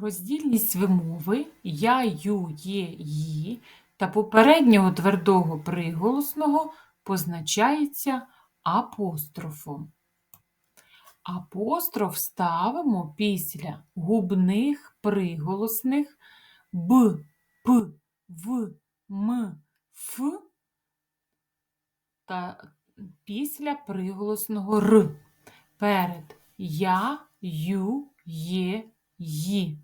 Роздільність вимови я, ю, є, ї та попереднього твердого приголосного позначається апострофом. Апостроф ставимо після губних приголосних б, п, в, м, ф та після приголосного р перед я, ю, є, ї.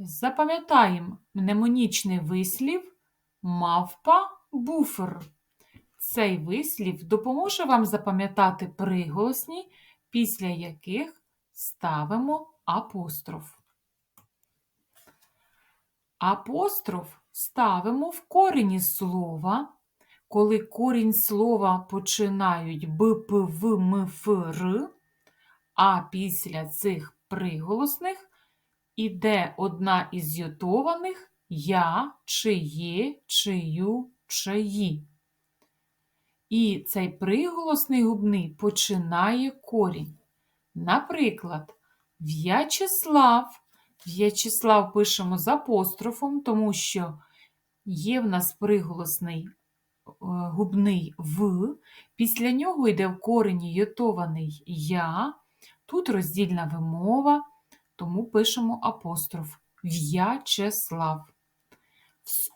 Запам'ятаємо мнемонічний вислів мавпа буфер. Цей вислів допоможе вам запам'ятати приголосні, після яких ставимо апостроф. Апостроф ставимо в корені слова, коли корінь слова починають б, в, м, а після цих приголосних іде одна із йотованих я, чиє, чию, чиї. І цей приголосний губний починає корінь. Наприклад, В'ячеслав. В'ячеслав пишемо з апострофом, тому що є в нас приголосний е, губний в, після нього йде в корені йотований я, тут роздільна вимова, тому пишемо апостроф В'ячеслав.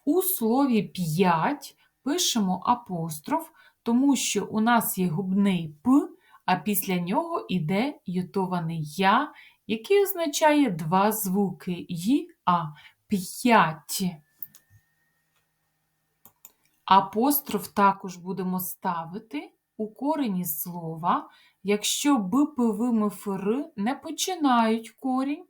У слові п'ять пишемо апостроф, тому що у нас є губний П, а після нього йде ютований Я, який означає два звуки Й, А. П'ять. Апостроф також будемо ставити у корені слова, якщо Б, П, не починають корінь,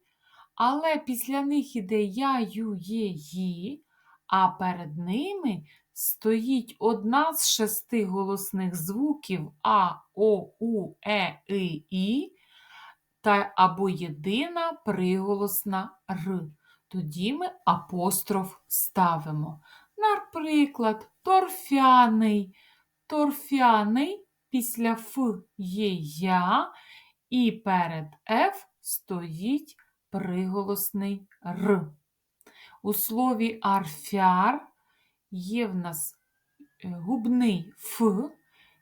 але після них іде Я, Ю, Є, Ї, а перед ними стоїть одна з шести голосних звуків А, О, У, Е, И, І та або єдина приголосна Р. Тоді ми апостроф ставимо. Наприклад, торфяний. Торфяний після Ф є я, і перед Ф стоїть приголосний Р. У слові арфяр є в нас е, губний Ф,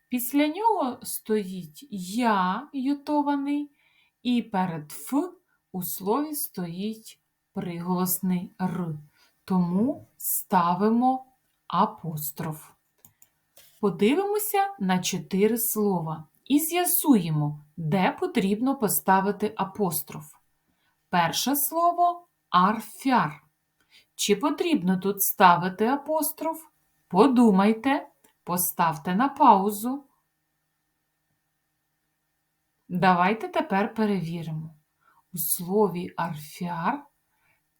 після нього стоїть я ютований, і перед Ф у слові стоїть приголосний Р. Тому ставимо апостроф. Подивимося на чотири слова і з'ясуємо, де потрібно поставити апостроф. Перше слово арфяр. Чи потрібно тут ставити апостроф? Подумайте, поставте на паузу. Давайте тепер перевіримо. У слові арфяр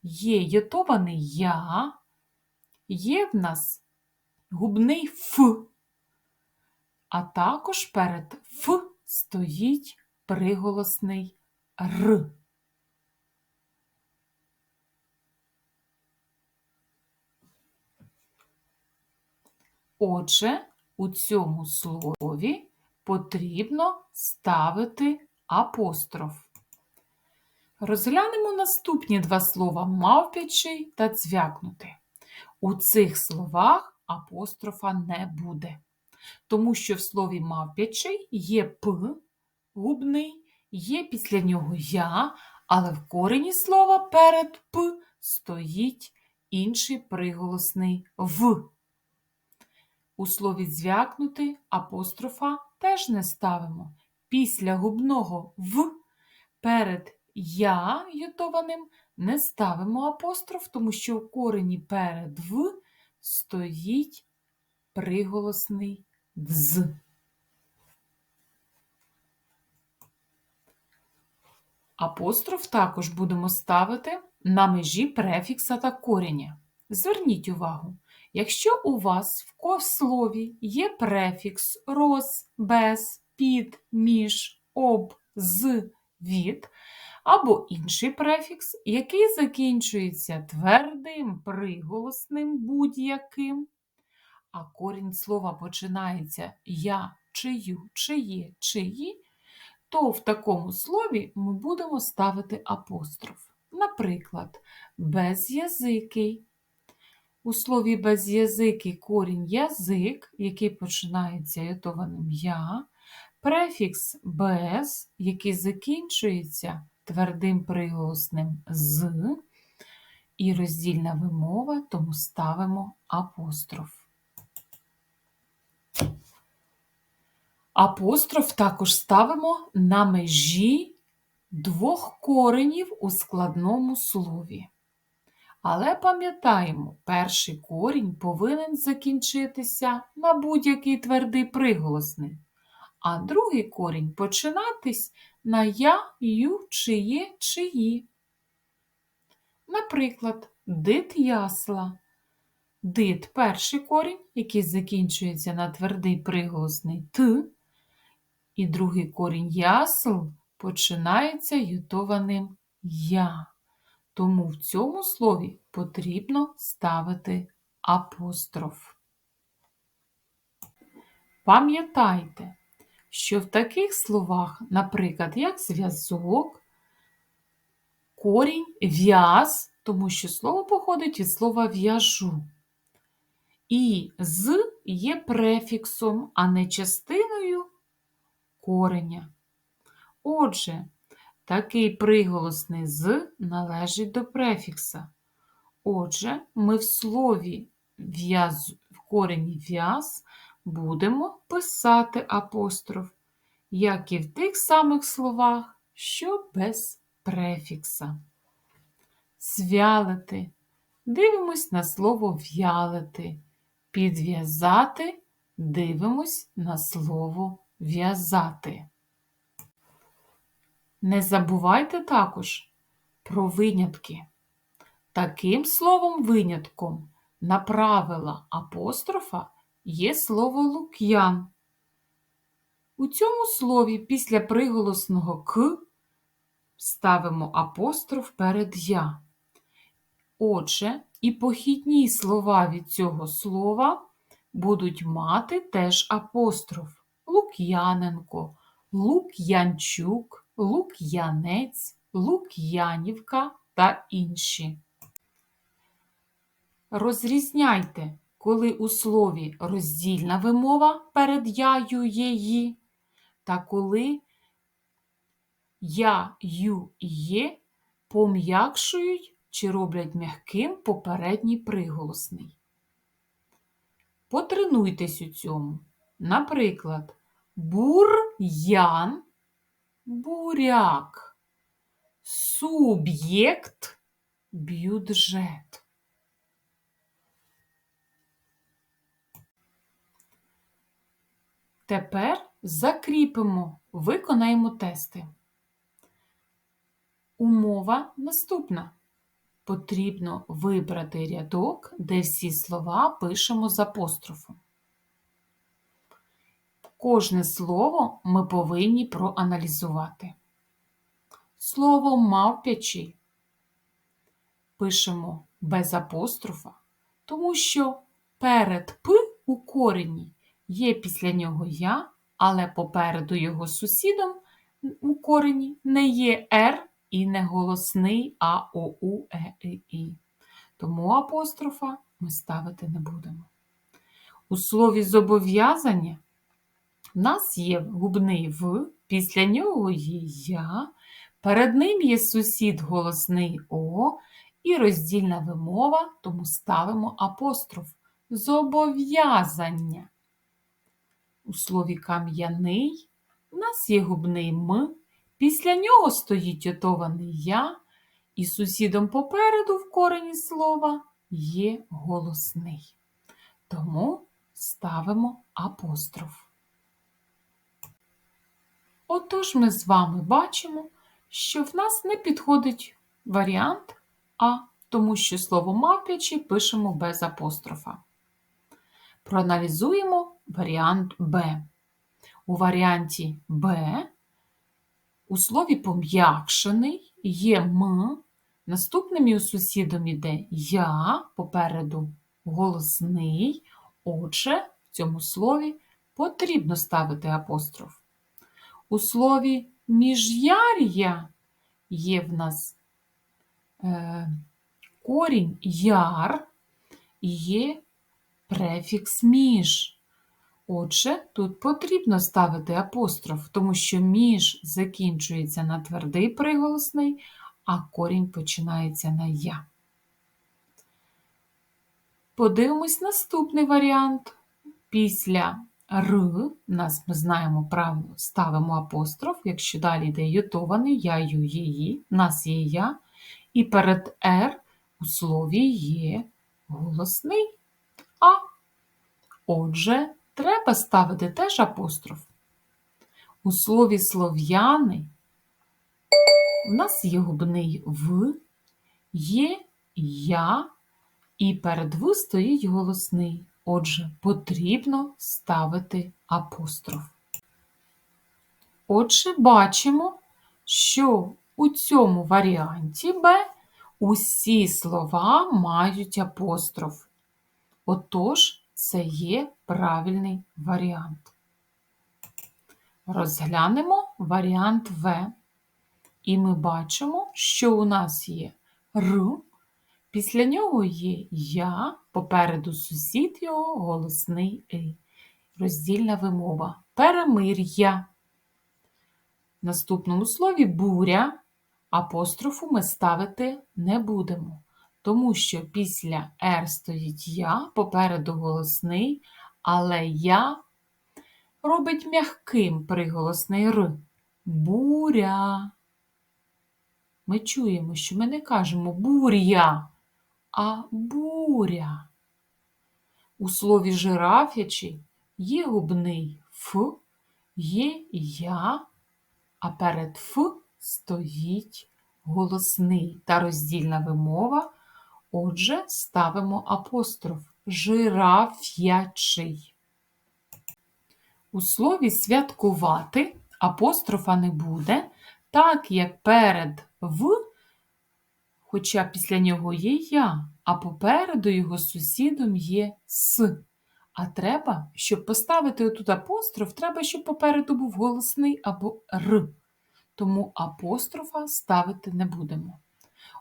є йотований я, є в нас губний Ф, а також перед Ф стоїть приголосний Р. Отже, у цьому слові потрібно ставити апостроф. Розглянемо наступні два слова мавпячий та цвякнути. У цих словах апострофа не буде, тому що в слові мавпячий є П губний, є після нього я, але в корені слова перед П стоїть інший приголосний В. У слові звякнути апострофа теж не ставимо. Після губного В перед я ютованим не ставимо апостроф, тому що у корені перед В стоїть приголосний дз. Апостроф також будемо ставити на межі префікса та кореня. Зверніть увагу, якщо у вас в слові є префікс роз, без, під, між, об, з, від, або інший префікс, який закінчується твердим, приголосним будь-яким, а корінь слова починається я, чию, чиє, чиї, то в такому слові ми будемо ставити апостроф. Наприклад, без'язикий. У слові без'язикий корінь язик, який починається ятованим я, префікс без, який закінчується твердим приголосним з, і роздільна вимова, тому ставимо апостроф. Апостроф також ставимо на межі двох коренів у складному слові. Але пам'ятаємо, перший корінь повинен закінчитися на будь-який твердий приголосний, а другий корінь починатись на я, ю, чиє, чиї. Наприклад, дит ясла. Дит перший корінь, який закінчується на твердий приголосний т, і другий корінь ясл починається ютованим я. Тому в цьому слові потрібно ставити апостроф. Пам'ятайте, що в таких словах, наприклад, як зв'язок, корінь в'яз, тому що слово походить від слова в'яжу. І з є префіксом, а не частиною кореня. Отже, такий приголосний з належить до префікса. Отже, ми в слові в'яз, в корені в'яз будемо писати апостроф, як і в тих самих словах, що без префікса. Звялити. Дивимось на слово в'ялити. Підв'язати. Дивимось на слово в'язати. Не забувайте також про винятки. Таким словом винятком на правила апострофа є слово лук'ян. У цьому слові після приголосного К ставимо апостроф перед я. Отже, і похідні слова від цього слова будуть мати теж апостроф Лук'яненко, Лук'янчук, Лук'янець, Лук'янівка та інші. Розрізняйте, коли у слові роздільна вимова перед яю єї, та коли я, ю є пом'якшують чи роблять м'яким попередній приголосний. Потренуйтесь у цьому. Наприклад, бур'ян, буряк, суб'єкт, бюджет. Тепер закріпимо, виконаємо тести. Умова наступна. Потрібно вибрати рядок, де всі слова пишемо з апострофом. Кожне слово ми повинні проаналізувати. Слово мавпячий пишемо без апострофа, тому що перед П у корені є після нього я, але попереду його сусідом у корені не є Р і не голосний А, О, У, Е, І, І. Тому апострофа ми ставити не будемо. У слові зобов'язання в нас є губний В, після нього є я, перед ним є сусід голосний О і роздільна вимова, тому ставимо апостроф. Зобов'язання. У слові кам'яний в нас є губний М, після нього стоїть отований я, і сусідом попереду в корені слова є голосний. Тому ставимо апостроф. Отож ми з вами бачимо, що в нас не підходить варіант А, тому що слово мавпячий пишемо без апострофа. Проаналізуємо варіант Б. У варіанті Б у слові пом'якшений є М, наступним його сусідом іде Я, попереду голосний. Отже, в цьому слові потрібно ставити апостроф. У слові міжяр'я є в нас е, корінь яр і є префікс між. Отже, тут потрібно ставити апостроф, тому що між закінчується на твердий приголосний, а корінь починається на я. Подивимось наступний варіант. Після Р, нас ми знаємо правило, ставимо апостроф, якщо далі йде ютований, я, ю, її, нас є я, і перед Р у слові є голосний А. Отже, треба ставити теж апостроф. У слові слов'яни у нас є губний В, є я, і перед В стоїть голосний. Отже, потрібно ставити апостроф. Отже, бачимо, що у цьому варіанті Б усі слова мають апостроф. Отож, це є правильний варіант. Розглянемо варіант В. І ми бачимо, що у нас є Р, після нього є Я, попереду сусід його голосний И. Роздільна вимова. Перемир'я. В наступному слові буря апострофу ми ставити не будемо, тому що після Р стоїть Я, попереду голосний, але Я робить м'яким приголосний Р. Буря. Ми чуємо, що ми не кажемо буря, а буря. У слові жирафячий є губний Ф, є я, а перед Ф стоїть голосний та роздільна вимова. Отже, ставимо апостроф жираф'ячий. У слові святкувати апострофа не буде, так як перед в, хоча після нього є я, а попереду його сусідом є с. А треба, щоб поставити отут апостроф, треба, щоб попереду був голосний або р. Тому апострофа ставити не будемо.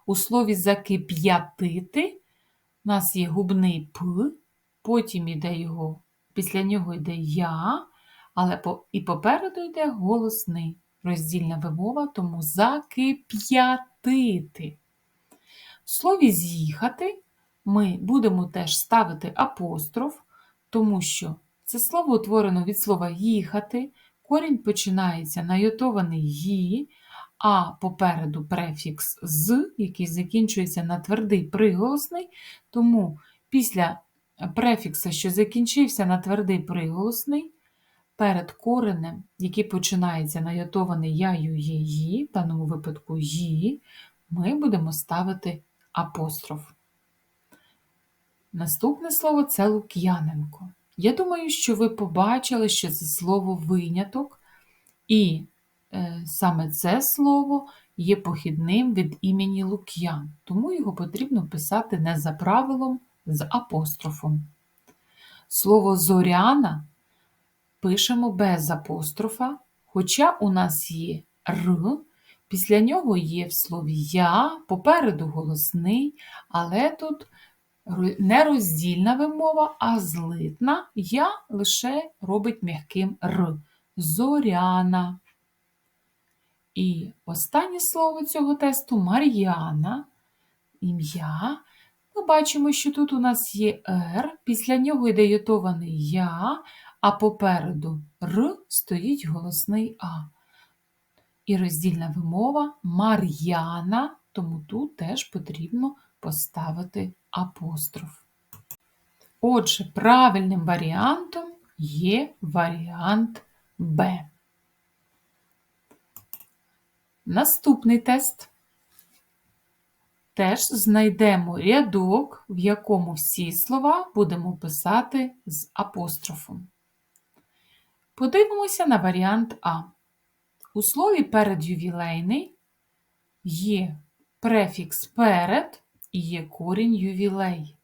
У слові закип'ятити у нас є губний п, потім йде його, після нього йде я, але по, і попереду йде голосний. Роздільна вимова, тому закип'ятити. В слові з'їхати ми будемо теж ставити апостроф, тому що це слово утворено від слова їхати, корінь починається на йотований «ї», а попереду префікс з, який закінчується на твердий приголосний, тому після префікса, що закінчився на твердий приголосний, перед коренем, який починається на йотований яю її, в даному випадку «ї», ми будемо ставити апостроф. Наступне слово це Лук'яненко. Я думаю, що ви побачили, що це слово виняток, і е, саме це слово є похідним від імені Лук'ян, тому його потрібно писати не за правилом з апострофом. Слово зоряна пишемо без апострофа, хоча у нас є Р, після нього є в слові Я, попереду голосний, але тут не роздільна вимова, а злитна Я лише робить м'яким Р. Зоряна. І останнє слово цього тесту Мар'яна. Ім'я. Ми бачимо, що тут у нас є Р, після нього йде йотований Я, а попереду Р стоїть голосний А. І роздільна вимова Мар'яна, тому тут теж потрібно поставити апостроф. Отже, правильним варіантом є варіант Б. Наступний тест. Теж знайдемо рядок, в якому всі слова будемо писати з апострофом. Подивимося на варіант А. У слові передювілейний є префікс перед і є корінь ювілей.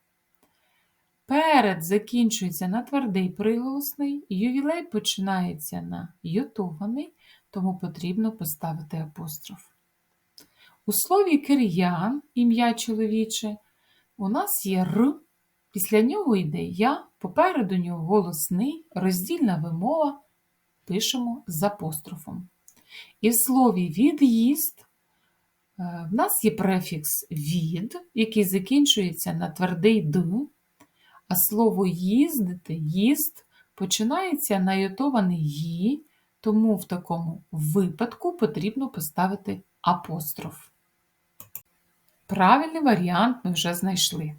Перед закінчується на твердий приголосний, ювілей починається на йотований, тому потрібно поставити апостроф. У слові кир'ян, ім'я чоловіче, у нас є р, після нього йде я, попереду нього голосний, роздільна вимова, пишемо з апострофом. І в слові від'їзд е, в нас є префікс від, який закінчується на твердий д, а слово їздити, їзд починається на йотований ї, тому в такому випадку потрібно поставити апостроф. Правильний варіант ми вже знайшли.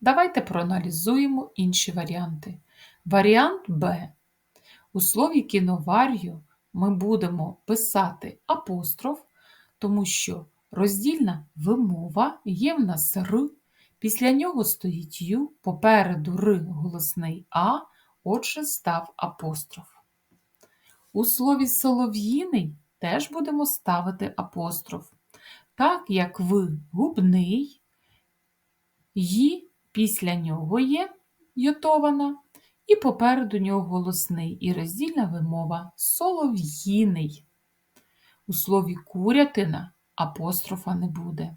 Давайте проаналізуємо інші варіанти. Варіант Б. У слові кіноварію ми будемо писати апостроф, тому що роздільна вимова є в нас Р, після нього стоїть Ю, попереду Р голосний А, отже, став апостроф. У слові солов'їний теж будемо ставити апостроф, так як в губний, «ї» після нього є йотована, і попереду нього голосний і роздільна вимова солов'їний. У слові курятина апострофа не буде,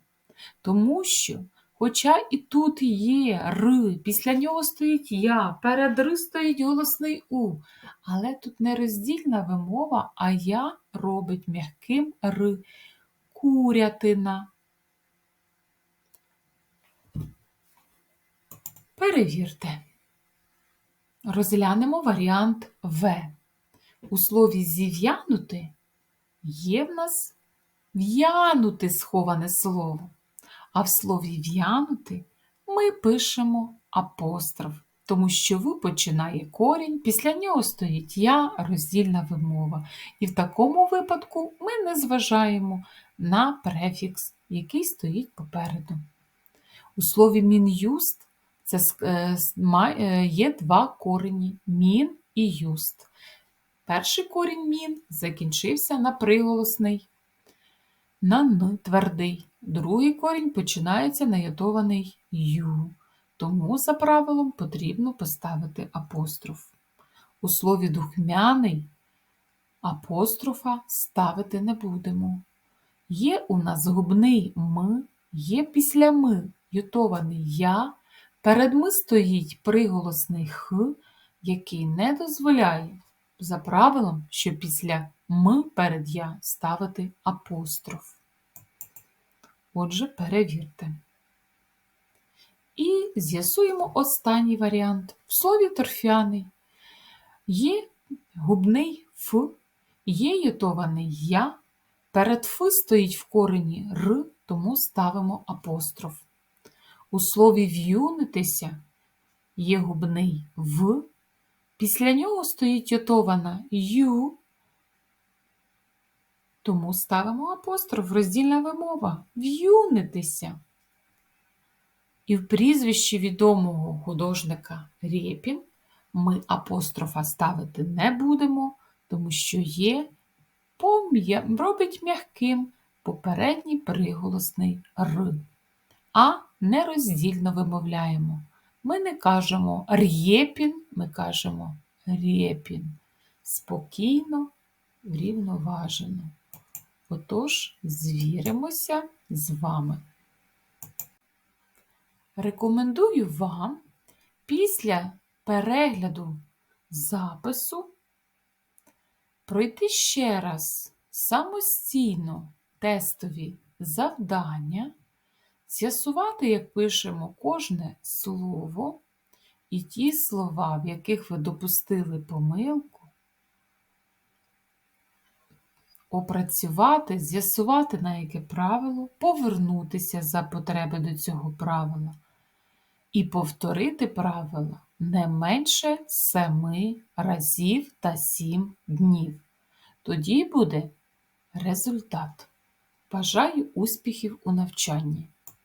тому що, хоча і тут є р, після нього стоїть я, перед р стоїть голосний у, але тут не роздільна вимова, а я робить м'яким р. Курятина. Перевірте. Розглянемо варіант В. У слові зів'янути є в нас в'янути сховане слово. А в слові в'янути ми пишемо апостроф, тому що ви починає корінь, після нього стоїть я, роздільна вимова. І в такому випадку ми не зважаємо на префікс, який стоїть попереду. У слові мін'юст це е, е, є два корені мін і юст. Перший корінь мін закінчився на приголосний, на н твердий. Другий корінь починається на ятований ю. Тому, за правилом, потрібно поставити апостроф. У слові духмяний апострофа ставити не будемо. Є у нас губний м, є після ми ютований я, перед ми стоїть приголосний х, який не дозволяє за правилом, що після м перед я ставити апостроф. Отже, перевірте. І з'ясуємо останній варіант. В слові торфяний є губний Ф, є ютований Я, перед Ф стоїть в корені Р, тому ставимо апостроф. У слові в'юнитися є губний В, після нього стоїть ютована Ю, тому ставимо апостроф роздільна вимова в'юнитися. І в прізвищі відомого художника Рєпін ми апострофа ставити не будемо, тому що є робить м'яким попередній приголосний Р. А нероздільно вимовляємо. Ми не кажемо рєпін, ми кажемо рєпін. Спокійно, врівноважено. Отож, звіримося з вами. Рекомендую вам після перегляду запису пройти ще раз самостійно тестові завдання, з'ясувати, як пишемо кожне слово і ті слова, в яких ви допустили помилку, опрацювати, з'ясувати, на яке правило, повернутися за потреби до цього правила і повторити правила не менше семи разів та сім днів. Тоді буде результат. Бажаю успіхів у навчанні!